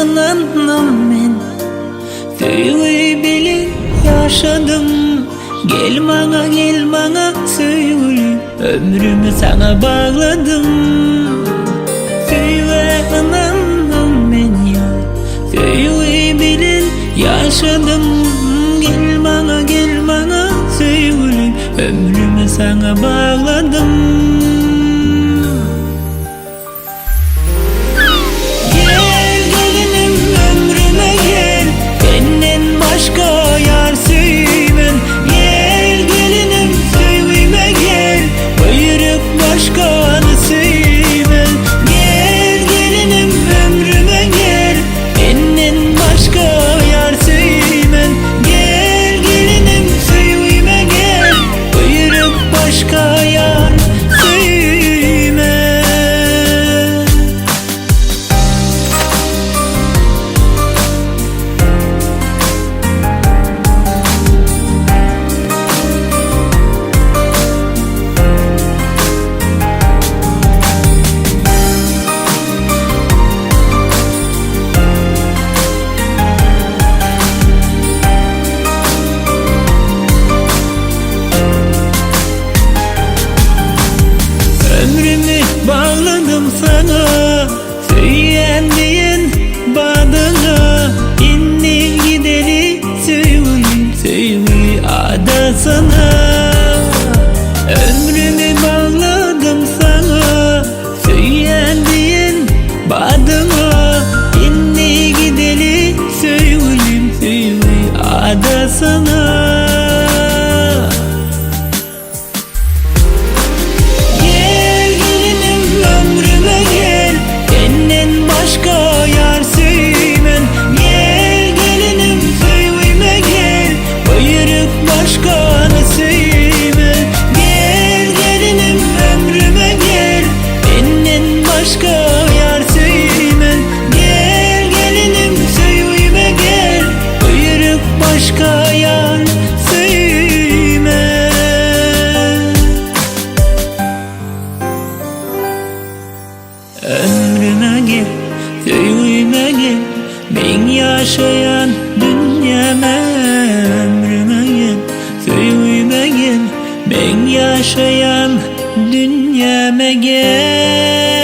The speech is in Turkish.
ananım men Söyle bilin yaşadım. Gel bana gel bana söyle Ömrümü sana bağladım. Söyle ananım men ya. Söyle bilin yaşadım. Gel bana gel bana söyle Ömrümü sana bağladım Ömrümü bağladım sana. Söyleyen badana İnni gideri söyle Söyle ada sana Ömrümü bağladım sana yaşayan dünyama Ömrüme gel, köyüme gel. Ben yaşayan dünyama gel